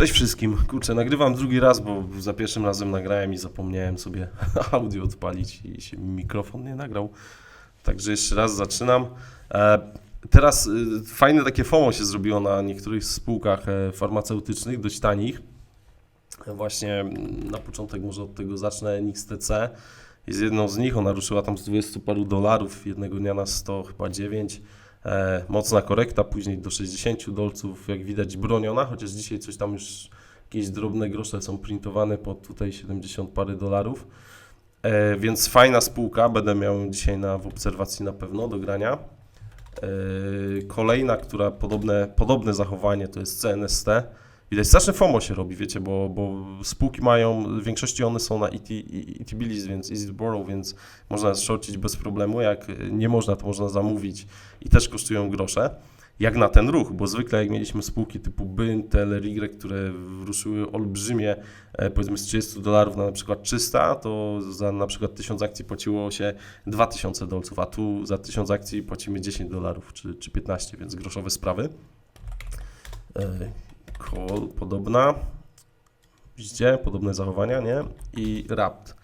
Cześć wszystkim. Kurczę, nagrywam drugi raz, bo za pierwszym razem nagrałem i zapomniałem sobie audio odpalić i się mi mikrofon nie nagrał. Także jeszcze raz zaczynam. E, teraz y, fajne takie FOMO się zrobiło na niektórych spółkach e, farmaceutycznych, dość tanich. E, Właśnie na początek może od tego zacznę. NXTC jest jedną z nich. Ona ruszyła tam z 20 paru dolarów jednego dnia na 100 chyba 9. E, mocna korekta, później do 60 dolców, jak widać broniona, chociaż dzisiaj coś tam już jakieś drobne grosze są printowane po tutaj 70 parę dolarów. E, więc fajna spółka, będę miał dzisiaj na, w obserwacji na pewno do grania. E, kolejna, która podobne, podobne zachowanie to jest CNST. Widać, straszne FOMO się robi, wiecie, bo, bo spółki mają, w większości one są na ET, ET Billis, więc Easy Borrow, więc można shorcić bez problemu. Jak nie można, to można zamówić i też kosztują grosze. Jak na ten ruch, bo zwykle jak mieliśmy spółki typu Byn, Teller, Y, które ruszyły olbrzymie, e, powiedzmy z 30 dolarów na na przykład 300, to za na przykład 1000 akcji płaciło się 2000 dolców, a tu za 1000 akcji płacimy 10 dolarów czy, czy 15, więc groszowe sprawy. Call podobna. Widzicie? Podobne zachowania, nie? I Rapt,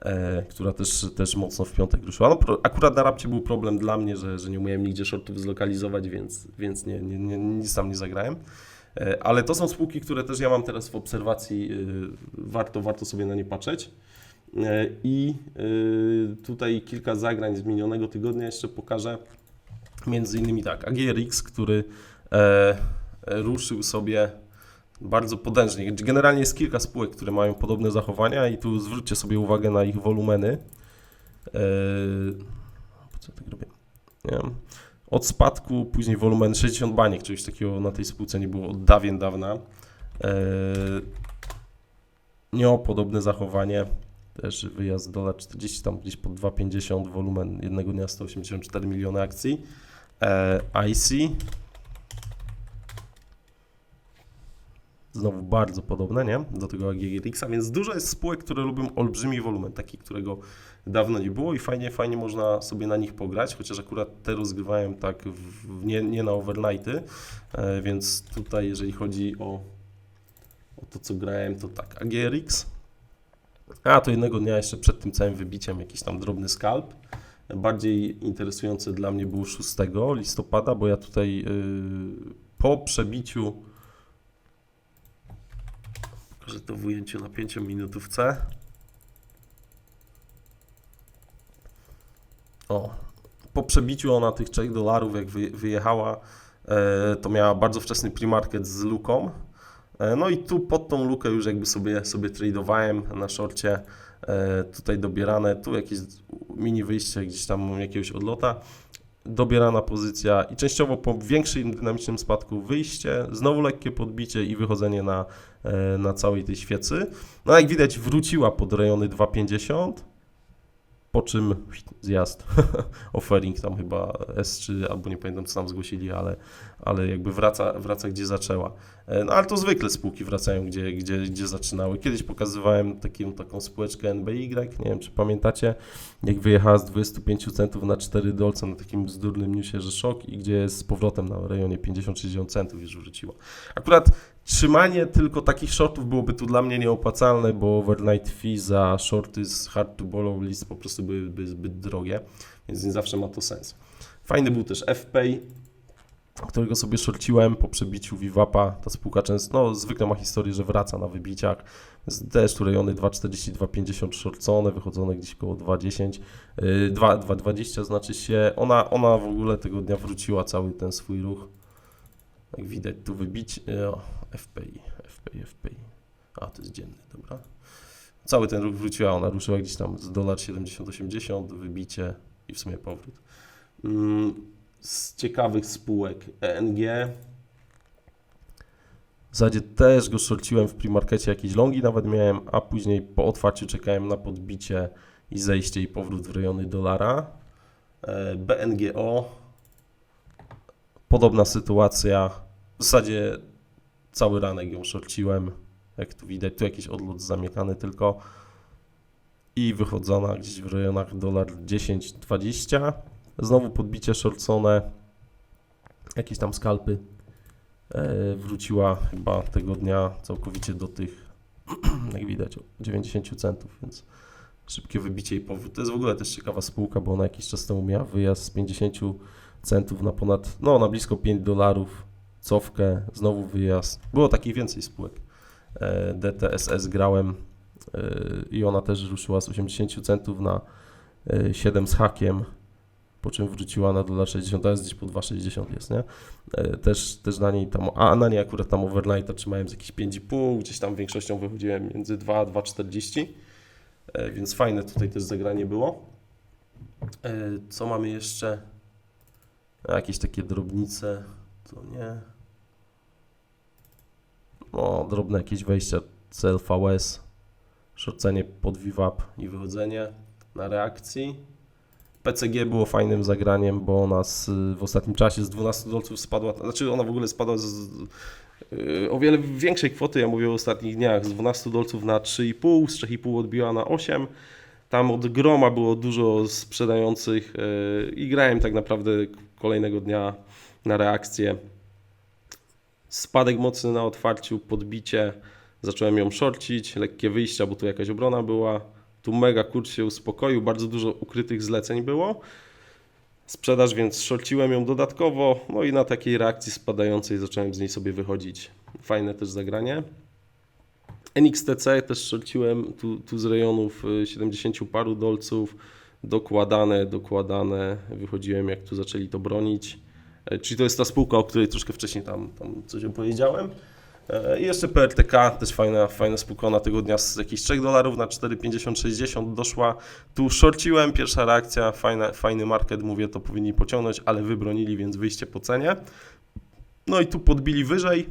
e, która też, też mocno w piątek ruszyła. No, pro, akurat na Rapcie był problem dla mnie, że, że nie umiałem nigdzie shortów zlokalizować, więc, więc nie, nie, nie, nic tam nie zagrałem. E, ale to są spółki, które też ja mam teraz w obserwacji. e, warto, warto sobie na nie patrzeć. E, I e, tutaj kilka zagrań z minionego tygodnia jeszcze pokażę. Między innymi tak, AGRX, który e, ruszył sobie bardzo potężnie. Generalnie jest kilka spółek, które mają podobne zachowania i tu zwróćcie sobie uwagę na ich wolumeny. Eee, co tak robię? Nie wiem. Od spadku, później wolumen 60 baniek, czegoś takiego na tej spółce nie było od dawien dawna. Eee, Nio, podobne zachowanie. Też wyjazd dolar 40, tam gdzieś po 2,50 wolumen jednego dnia 184 miliony akcji. Eee, IC Znowu bardzo podobne, nie? Do tego AGGX-a, więc dużo jest spółek, które lubią olbrzymi wolumen, taki, którego dawno nie było i fajnie, fajnie można sobie na nich pograć, chociaż akurat te rozgrywałem tak w, nie, nie na overnighty, e, więc tutaj jeżeli chodzi o, o to, co grałem, to tak, AGRX. A, to jednego dnia jeszcze przed tym całym wybiciem jakiś tam drobny skalp. Bardziej interesujące dla mnie było 6 listopada, bo ja tutaj yy, po przebiciu Pokażę to w ujęciu na 5 minutówce. O, po przebiciu ona tych 3 dolarów, jak wy, wyjechała, e, to miała bardzo wczesny pre-market z luką. E, no i tu pod tą lukę już jakby sobie, sobie tradowałem na szorcie. E, tutaj dobierane, tu jakieś mini wyjście gdzieś tam jakiegoś odlota dobierana pozycja i częściowo po większym dynamicznym spadku wyjście, znowu lekkie podbicie i wychodzenie na, e, na całej tej świecy. No jak widać wróciła pod rejony 2,50, po czym zjazd, offering tam chyba S3, albo nie pamiętam co tam zgłosili, ale, ale jakby wraca, wraca gdzie zaczęła. E, No ale to zwykle spółki wracają gdzie, gdzie, gdzie zaczynały. Kiedyś pokazywałem taką, taką spółeczkę NBY, nie wiem czy pamiętacie, jak wyjechała z 25 centów na 4 dolce na takim bzdurnym newsie, że szok i gdzie z powrotem na rejonie 50-60 centów już wróciła. Akurat trzymanie tylko takich shortów byłoby tu dla mnie nieopłacalne, bo overnight fee za shorty z hard to borrow list po prostu byłyby zbyt drogie, więc nie zawsze ma to sens. Fajny był też FPay, którego sobie shorciłem po przebiciu Vivapa. Ta spółka często, no zwykle ma historię, że wraca na wybiciach. Z deszczu rejony 2,40, 2,50 shorcone, wychodzone gdzieś koło 2,10, yy, 2, 2,20 znaczy się. Ona, ona w ogóle tego dnia wróciła cały ten swój ruch. Jak widać tu wybić, yy, o, FPI, FPI, FPI. A, to jest dzienny, dobra. Cały ten ruch wróciła, ona ruszyła gdzieś tam z dolar 70-80, wybicie i w sumie powrót. Mm, z ciekawych spółek ENG. W zasadzie też go shorciłem w premarkecie, jakieś longi nawet miałem, a później po otwarciu czekałem na podbicie i zejście i powrót w rejony dolara. E, BNGO. Podobna sytuacja. W zasadzie cały ranek ją shorciłem. Jak tu widać, tu jakiś odlot zamykany tylko. I wychodzona gdzieś w rejonach dolar 10-20. Znowu podbicie shortcone, jakieś tam skalpy e, wróciła chyba tego dnia całkowicie do tych, jak widać, o 90 centów, więc szybkie wybicie i powrót. To jest w ogóle też ciekawa spółka, bo ona jakiś czas temu miała wyjazd z 50 centów na ponad, no na blisko 5 dolarów, cofkę, znowu wyjazd. Było takich więcej spółek. E, DTSS grałem e, i ona też ruszyła z 80 centów na e, 7 z hakiem, po czym wróciła na dolar 60, teraz gdzieś po 2,60 jest, nie? E, Też, też na niej tam, a na niej akurat tam overnighta trzymałem z jakieś 5,5, gdzieś tam większością wychodziłem między 2 a 2,40, e, więc fajne tutaj też zagranie było. E, Co mamy jeszcze? Jakieś takie drobnice, to nie. No, drobne jakieś wejścia CLVS, szorcenie pod VWAP i wychodzenie na reakcji. PCG było fajnym zagraniem, bo ona z, w ostatnim czasie z 12 dolców spadła, znaczy ona w ogóle spadła z, yy, o wiele większej kwoty, ja mówię o ostatnich dniach, z 12 dolców na 3,5, z 3,5 odbiła na 8. Tam od groma było dużo sprzedających yy, i grałem tak naprawdę kolejnego dnia na reakcję. Spadek mocny na otwarciu, podbicie, zacząłem ją shorcić, lekkie wyjścia, bo tu jakaś obrona była. Tu mega kurs się uspokoił, bardzo dużo ukrytych zleceń było. Sprzedaż, więc shorciłem ją dodatkowo, no i na takiej reakcji spadającej zacząłem z niej sobie wychodzić. Fajne też zagranie. NXTC też shorciłem tu, tu z rejonów y, 70 paru dolców, dokładane, dokładane, wychodziłem jak tu zaczęli to bronić. E, Czyli to jest ta spółka, o której troszkę wcześniej tam, tam coś opowiedziałem. E, I jeszcze PRTK, też fajna, fajna spółka, ona tego dnia z jakichś 3 dolarów na 4,50-60 doszła. Tu shorciłem, pierwsza reakcja, fajna, fajny market, mówię, to powinni pociągnąć, ale wybronili, więc wyjście po cenie. No i tu podbili wyżej.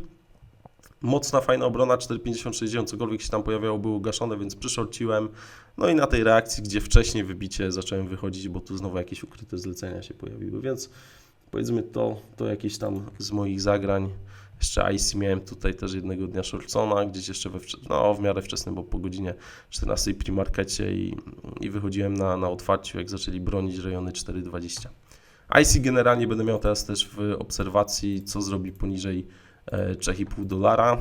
Mocna, fajna obrona, 4,50-60, cokolwiek się tam pojawiało, było gaszone, więc przyszorciłem. No i na tej reakcji, gdzie wcześniej wybicie, zacząłem wychodzić, bo tu znowu jakieś ukryte zlecenia się pojawiły, więc powiedzmy to, to jakieś tam z moich zagrań. Jeszcze IC miałem tutaj też jednego dnia shortsona, gdzieś jeszcze we, no, w miarę wczesnym, bo po godzinie 14 pri markecie i, i wychodziłem na, na otwarciu, jak zaczęli bronić rejony 4,20. IC generalnie będę miał teraz też w obserwacji, co zrobi poniżej e, 3,5 dolara.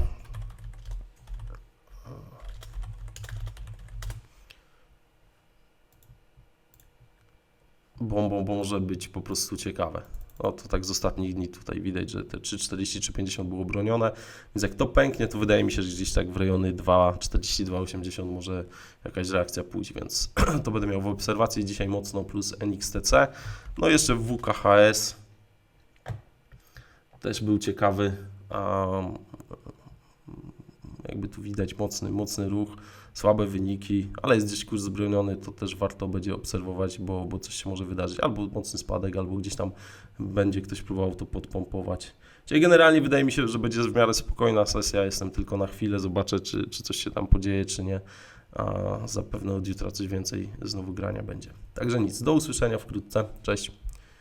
Bo, bo, bo może być po prostu ciekawe. O, to tak z ostatnich dni tutaj widać, że te 3,40 czy 50 było bronione, więc jak to pęknie, to wydaje mi się, że gdzieś tak w rejony 2,40, 2,80 może jakaś reakcja pójść, więc to będę miał w obserwacji. Dzisiaj mocno plus NXTC. No jeszcze WKHS też był ciekawy, um, jakby tu widać mocny, mocny ruch, słabe wyniki, ale jest gdzieś kurs zbroniony, to też warto będzie obserwować, bo, bo coś się może wydarzyć, albo mocny spadek, albo gdzieś tam będzie ktoś próbował to podpompować. Czyli generalnie wydaje mi się, że będzie w miarę spokojna sesja, jestem tylko na chwilę, zobaczę czy, czy coś się tam podzieje, czy nie, a zapewne od jutra coś więcej znowu grania będzie. Także nic, do usłyszenia wkrótce, cześć.